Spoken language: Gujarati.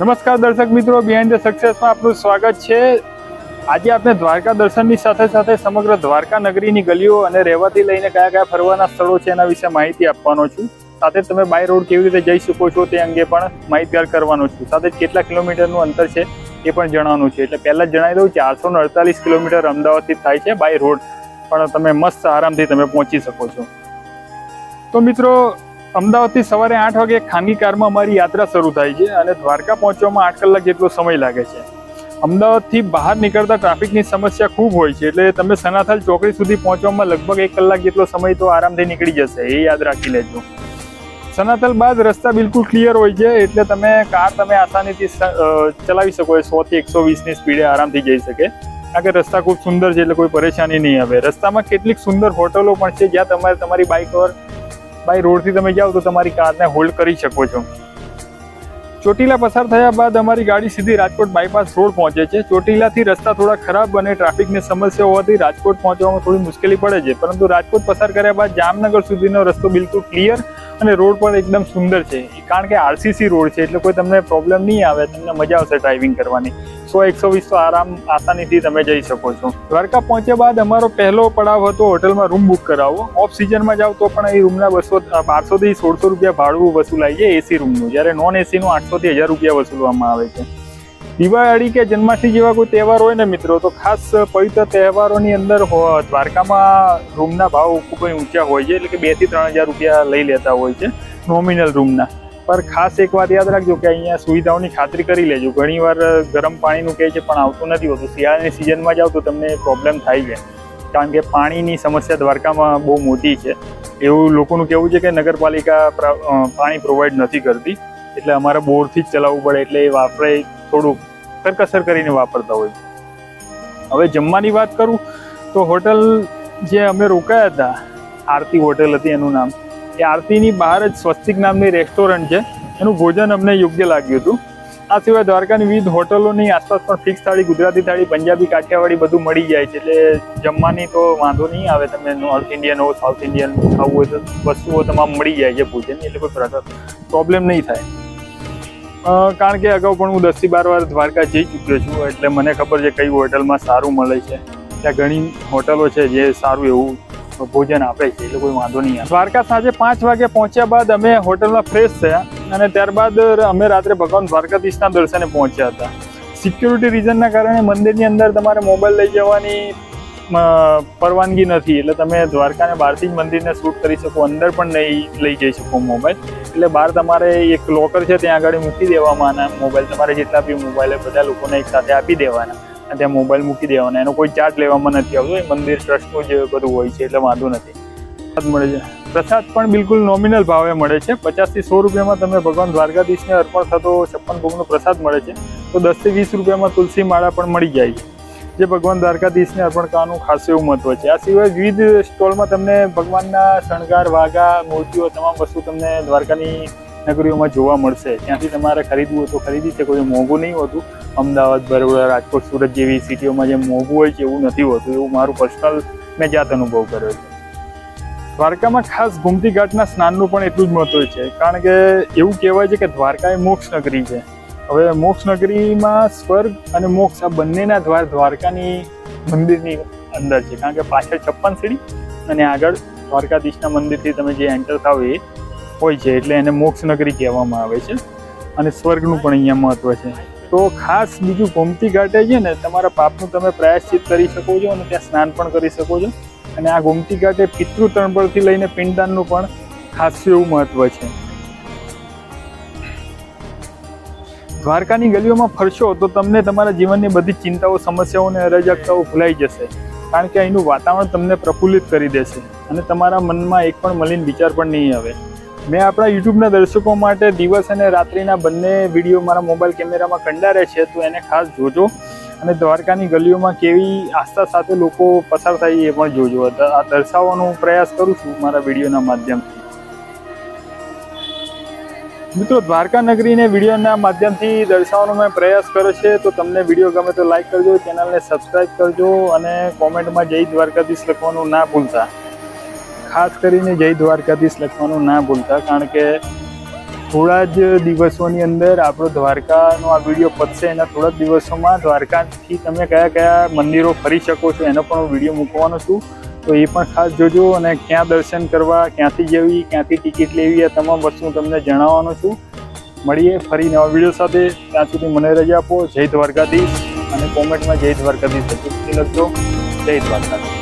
નમસ્કાર દર્શક મિત્રો બિહાઇન્ડ ધ સક્સેસમાં આપનું સ્વાગત છે. આજે આપણે દ્વારકા દર્શનની સાથે સાથે સમગ્ર દ્વારકા નગરીની ગલીઓ અને રહેવાથી લઈને કયા કયા ફરવાના સ્થળો છે એના વિશે માહિતી આપવાનો છું. સાથે તમે બાય રોડ કેવી રીતે જઈ શકો છો તે અંગે પણ માહિતગાર કરવાનો છું. સાથે કેટલા કિલોમીટરનું અંતર છે એ પણ જણાવવાનું છે. એટલે પહેલાં જણાવી દઉં, ચારસો અડતાલીસ કિલોમીટર અમદાવાદથી થાય છે બાય રોડ પણ તમે મસ્ત આરામથી તમે પહોંચી શકો છો. તો મિત્રો અમદાવાદથી સવારે આઠ વાગે ખાનગી કારમાં અમારી યાત્રા શરૂ થાય છે અને દ્વારકા પહોંચવામાં આઠ કલાક જેટલો સમય લાગે છે. અમદાવાદથી બહાર નીકળતા ટ્રાફિકની સમસ્યા ખૂબ હોય છે એટલે તમે સનાથલ ચોકડી સુધી પહોંચવામાં લગભગ એક કલાક જેટલો સમય તો આરામથી નીકળી જશે, એ યાદ રાખી લેજો. સનાથલ બાદ રસ્તા બિલકુલ ક્લિયર હોય છે એટલે તમે કાર તમે આસાનીથી ચલાવી શકો સો થી એકસો વીસની સ્પીડે આરામથી જઈ શકે. કારણ કે રસ્તા ખૂબ સુંદર છે એટલે કોઈ પરેશાની નહીં આવે. રસ્તામાં કેટલીક સુંદર હોટલો પણ છે, જ્યાં તમારે તમારી બાઇક પર બાય રોડથી તમે જાઓ તો તમારી કારને હોલ્ડ કરી શકો છો. ચોટીલા પસાર થયા બાદ અમારી ગાડી સીધી રાજકોટ બાયપાસ રોડ પહોંચે છે. ચોટીલાથી રસ્તા થોડા ખરાબ અને ટ્રાફિકની સમસ્યા હોવાથી રાજકોટ પહોંચવામાં થોડી મુશ્કેલી પડે છે. પરંતુ રાજકોટ પસાર કર્યા બાદ જામનગર સુધીનો રસ્તો બિલકુલ ક્લિયર અને રોડ પણ એકદમ સુંદર છે. કારણ કે આરસીસી રોડ છે, એટલે કોઈ તમને પ્રોબ્લેમ નહીં આવે, તમને મજા આવશે ડ્રાઇવિંગ કરવાની. સો એકસો વીસ તો આરામ આસાનીથી તમે જઈ શકો છો. દ્વારકા પહોંચ્યા બાદ અમારો પહેલો પડાવ હતો હોટલમાં રૂમ બુક કરાવો ઓફ સિઝનમાં જાઓ તો પણ એ રૂમના બસો બારસોથી સોળસો રૂપિયા ભાડું વસૂલાય છે એસી રૂમનું જ્યારે નોન એસીનું આઠસોથી હજાર રૂપિયા વસૂલવામાં આવે છે. દિવાળી કે જન્માષ્ટમી જેવા કોઈ તહેવાર હોય ને મિત્રો, તો ખાસ પવિત્ર તહેવારોની અંદર દ્વારકામાં રૂમના ભાવ ખૂબ ઊંચા હોય છે. એટલે કે બેથી ત્રણ હજાર રૂપિયા લઈ લેતા હોય છે. નોમિનલ રૂમના પર ખાસ એક વાત યાદ રાખજો કે અહીંયા સુવિધાઓની ખાતરી કરી લેજો. ઘણીવાર ગરમ પાણીનું કહે છે, પણ આવતું નથી હોતું. શિયાળાની સિઝનમાં જાઓ તો તમને પ્રોબ્લેમ થાય છે. કારણ કે પાણીની સમસ્યા દ્વારકામાં બહુ મોટી છે. એવું લોકોનું કહેવું છે કે નગરપાલિકા પાણી પ્રોવાઈડ નથી કરતી. એટલે અમારે બોરથી જ ચલાવવું પડે, એટલે એ વાપરે, થોડુંક કરકસર કરીને વાપરતા હોય. હવે જમવાની વાત કરું, તો હોટલ જે અમે રોકાયા હતા, આરતી હોટલ હતી એનું નામ. એ આરતીની બહાર જ સ્વસ્તિક નામની રેસ્ટોરન્ટ છે. એનું ભોજન અમને યોગ્ય લાગ્યું હતું. આ સિવાય દ્વારકાની વિવિધ હોટલોની આસપાસ પણ ફિક્સ થાળી, ગુજરાતી થાળી, પંજાબી, કાઠિયાવાડી બધું મળી જાય છે. એટલે જમવાની તો વાંધો નહીં આવે તમે નોર્થ ઇન્ડિયન હો સાઉથ ઇન્ડિયન ખાવું હોય તો વસ્તુઓ તમામ મળી જાય છે ભોજન એટલે કોઈ પ્રોબ્લેમ નહીં થાય. કારણ કે અગાઉ પણ હું દસથી બાર વાર દ્વારકા જઈ ચૂક્યો છું. એટલે મને ખબર છે કઈ હોટલમાં સારું મળે છે. ત્યાં ઘણી હોટલો છે જે સારું એવું ભોજન આપે છે, એટલે કોઈ વાંધો નહીં દ્વારકા સાંજે પાંચ વાગે પહોંચ્યા બાદ અમે હોટલમાં ફ્રેશ થયા અને ત્યારબાદ અમે રાત્રે ભગવાન દ્વારકાધીશના દર્શને પહોંચ્યા હતા. સિક્યુરિટી રીઝનના કારણે મંદિરની અંદર તમારે મોબાઈલ લઈ જવાની પરવાનગી નથી. એટલે તમે દ્વારકાને બહારથી જ મંદિરને શૂટ કરી શકો, અંદર પણ નહીં લઈ જઈ શકો મોબાઈલ એટલે બહાર તમારે એક લોકર છે, ત્યાં આગળ મૂકી દેવામાં મોબાઈલ તમારે જેટલા બી મોબાઈલ બધા લોકોને એક સાથે આપી દેવાના. ત્યાં મોબાઈલ મૂકી દેવાના. એનો કોઈ ચાર્જ લેવામાં નથી આવતો. એ મંદિર ટ્રસ્ટનું જ બધું હોય છે, એટલે વાંધો નથી. પ્રસાદ મળે છે. પ્રસાદ પણ બિલકુલ નોમિનલ ભાવે મળે છે. પચાસથી સો રૂપિયામાં તમે ભગવાન દ્વારકાધીશને અર્પણ થતો છપ્પન ભોગનો પ્રસાદ મળે છે. તો દસથી વીસ રૂપિયામાં તુલસી માળા પણ મળી જાય છે. જે ભગવાન દ્વારકાધીશને અર્પણ કરવાનું ખાસ એવું મહત્વ છે. આ સિવાય વિવિધ સ્ટોલમાં તમને ભગવાનના શણગાર, વાઘા, મૂર્તિઓ, તમામ વસ્તુ તમને દ્વારકાની નગરીઓમાં જોવા મળશે. ત્યાંથી તમારે ખરીદવું હોય તો ખરીદી શકો. છો મોંઘું નહીં હોતું. અમદાવાદ, બરોડા, રાજકોટ, સુરત જેવી સિટીઓમાં જે મોંઘું હોય છે એવું નથી હોતું. એવું મારું પર્સનલ મેં જાત અનુભવ કર્યો છે. દ્વારકામાં ખાસ ગુમતી ઘાટના સ્નાનનું પણ એટલું જ મહત્વ છે. કારણ કે એવું કહેવાય છે કે દ્વારકા એ મોક્ષ નગરી છે. હવે મોક્ષ નગરીમાં સ્વર્ગ અને મોક્ષ આ બંનેના દ્વાર દ્વારકાની મંદિરની અંદર છે. કારણ કે પાછળ છપ્પન સીડી અને આગળ દ્વારકાધીશના મંદિરથી તમે જે એન્ટર થાવ એ હોય છે એટલે એને મોક્ષ નગરી કહેવામાં આવે છે. અને સ્વર્ગનું પણ અહીંયા મહત્વ છે. તો ખાસ બીજું ગોમતી ઘાટે છે ને, તમારા પાપનું તમે પ્રાયશ્ચિત કરી શકો છો અને ત્યાં સ્નાન પણ કરી શકો છો. અને આ ગોમતી ઘાટે પિતૃ તણબળથી લઈને પિંડદાનનું પણ ખાસ એવું મહત્વ છે. દ્વારકાની ગલીઓમાં ફરશો તો તમને તમારા જીવનની બધી ચિંતાઓ સમસ્યાઓ અને અરાજકતાઓ ભૂલાઈ જશે. કારણ કે અહીંનું વાતાવરણ તમને પ્રફુલ્લિત કરી દેશે અને તમારા મનમાં એક પણ મલિન વિચાર પણ નહીં આવે. મેં આપણા યુટ્યુબના દર્શકો માટે દિવસ અને રાત્રિના બંને વીડિયો મારા મોબાઈલ કેમેરામાં કંડારે છે, તો એને ખાસ જોજો. અને દ્વારકાની ગલીઓમાં કેવી આસ્થા સાથે લોકો પસાર થાય એ પણ જોજો. આ દર્શાવવાનો પ્રયાસ કરું છું મારા વિડીયોના માધ્યમથી. મિત્રો, દ્વારકા નગરીને વિડીયોના માધ્યમથી દર્શાવવાનો મેં પ્રયાસ કર્યો છે, તો તમને વીડિયો ગમે તો લાઈક કરજો ચેનલને સબસ્ક્રાઈબ કરજો અને કોમેન્ટમાં જય દ્વારકાધીશ લખવાનું ના ભૂલતા. ખાસ કરીને જય દ્વારકાધીશ લખવાનું ના ભૂલતા, કારણ કે થોડા જ દિવસોની અંદર આપણો દ્વારકાનો આ વીડિયો પતશે એના થોડા જ દિવસોમાં દ્વારકાથી તમે કયા કયા મંદિરો ફરી શકો છો એનો પણ હું વીડિયો મૂકવાનો છું. તો એ પણ ખાસ જોજો અને ક્યાં દર્શન કરવા, ક્યાંથી જવી, ક્યાંથી ટિકિટ લેવી, આ તમામ વસ્તુ તમને જણાવવાનો છું. મળીએ ફરી નવા વીડિયો સાથે, ત્યાં સુધી મને રજા આપો. જય દ્વારકાધીશ અને કોમેન્ટમાં જય દ્વારકાધીશ લખજો જય દ્વારકાધીશ.